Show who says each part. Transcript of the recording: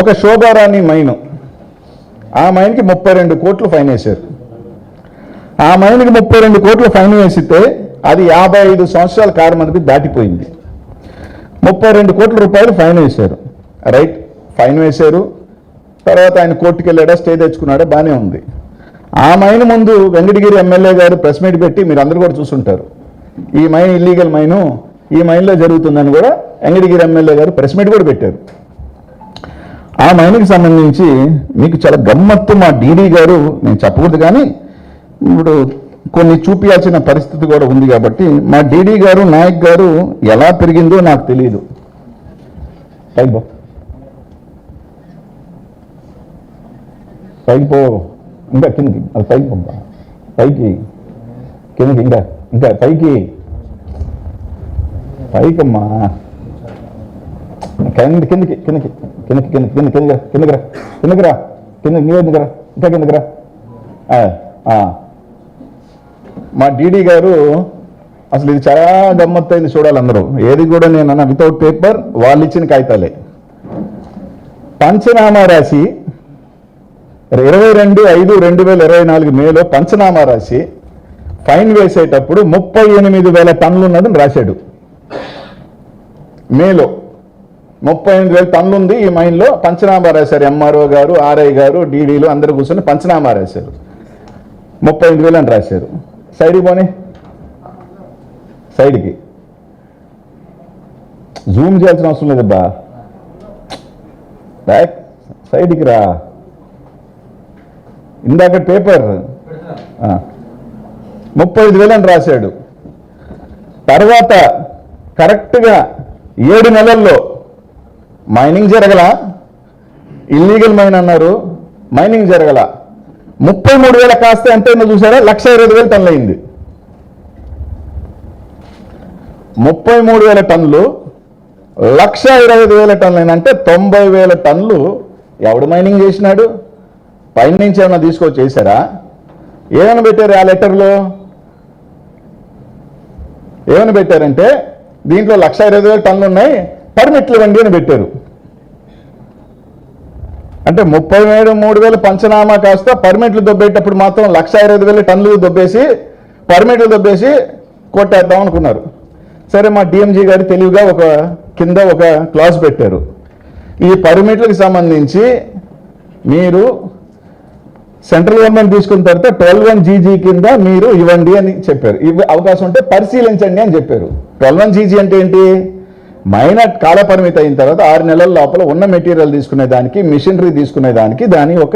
Speaker 1: ఒక శోభారాణి మైను. ఆ మైన్కి ముప్పై రెండు కోట్లు ఫైన్ వేశారు. ఆ మైన్కి ముప్పై రెండు కోట్లు ఫైన్ వేసితే అది యాభై ఐదు సంవత్సరాల కారమనికి దాటిపోయింది. ముప్పై రెండు కోట్ల రూపాయలు ఫైన్ వేశారు. రైట్ ఫైన్ వేశారు. తర్వాత ఆయన కోర్టుకు వెళ్ళాడా స్టే తెచ్చుకున్నాడా బాగానే ఉంది. ఆ మైన్ ముందు వెంకటగిరి ఎమ్మెల్యే గారు ప్రెస్ మీట్ పెట్టి మీరు అందరూ కూడా చూసుంటారు. ఈ మైన్ ఇల్లీగల్ మైను ఈ మైన్లో జరుగుతుందని కూడా వెంకటగిరి ఎమ్మెల్యే గారు ప్రెస్ మీట్ కూడా పెట్టారు. ఆ మైనకి సంబంధించి మీకు చాలా గమ్మత్తు మా డీడీ గారు నేను చెప్పకూడదు కానీ ఇప్పుడు కొన్ని చూపించాల్సిన పరిస్థితి కూడా ఉంది కాబట్టి మా డీడీ గారు నాయక్ గారు ఎలా పెరిగిందో నాకు తెలియదు. పైకి పో పైకి ఇంకా కిందకి అది పైకి పైకి కిందకి ఇంకా ఇంకా పైకి పైకమ్మా కింద కిందకి కిందకి కిందకి కింద కింద కింద కిందకి రా కింద రా కిందకి రా ఇంకా కిందకి రా. ఆ, మా డీడీ గారు అసలు ఇది చాలా గమ్మత్తైంది చూడాలి అందరూ ఏది కూడా నేను అన్న వితౌట్ పేపర్ వాళ్ళు ఇచ్చిన కాగితాలే. పంచనామా రాసి ఇరవై రెండు ఐదు రెండు వేల ఇరవై నాలుగు మేలో పంచనామా రాసి ఫైన్ వేసేటప్పుడు ముప్పై ఎనిమిది వేల టన్నులు ఉన్నదని రాశాడు. మేలో. ముప్పై ఎనిమిది వేల టన్నులు ఉంది ఈ మైన్లో. పంచనామా రాశారు ఎంఆర్ఓ గారు ఆర్ఐ గారు డీడీలు అందరు కూర్చొని పంచనామా రాశారు. ముప్పై ఎనిమిది వేలు అని రాశారు. సైడ్కి పోనీ. సైడ్కి. జూమ్ చేయాల్సిన అవసరం లేదబ్బా. బ్యాక్ సైడ్కి రా. ఇందాక పేపర్. ఆ. ముప్పై ఐదు వేలు అని రాశాడు. తర్వాత కరెక్ట్గా ఏడు నెలల్లో మైనింగ్ జరగల? ఇల్లీగల్ మైన్ అన్నారు. మైనింగ్ జరగల? ముప్పై మూడు వేల కాస్తే అంటే అయిందో చూసారా? లక్ష ఇరవై వేల వేలు టన్నులు అయింది ముప్పై మూడు వేల టన్నులు లక్ష ఇరవై వేల టన్నులు అంటే తొంభై వేల టన్నులు ఎవడు మైనింగ్ చేసినాడు? పైన నుంచి ఏమైనా తీసుకొచ్చి చేశారా ఏమైనా పెట్టారు ఆ లెటర్లో? ఏమైనా పెట్టారంటే దీంట్లో లక్ష ఇరవై వేల టన్నులు ఉన్నాయి. పర్మిట్లు ఇవ్వండి అని పెట్టారు. అంటే ముప్పై వేలు మూడు వేలు పంచనామా కాస్త పర్మిట్లు దొబ్బేటప్పుడు మాత్రం లక్ష ఇరవై వేలు టన్నులు దొబ్బేసి పర్మిట్లు దొబ్బేసి కొట్టేద్దాం అనుకున్నారు. సరే మా డిఎంజీ గారు తెలివిగా ఒక కింద ఒక క్లాస్ పెట్టారు. ఈ పర్మిట్లకు సంబంధించి మీరు సెంట్రల్ గవర్నమెంట్ తీసుకున్న తర్వాత ట్వెల్వ్ వన్ జీజీ కింద మీరు ఇవ్వండి అని చెప్పారు. ఇవి అవకాశం ఉంటే పరిశీలించండి అని చెప్పారు. ట్వెల్వ్ వన్ జీజీ అంటే ఏంటి? మైనట్ కాలపరిమితి అయిన తర్వాత ఆరు నెలల లోపల ఉన్న మెటీరియల్ తీసుకునే దానికి మిషనరీ తీసుకునే దానికి దాని ఒక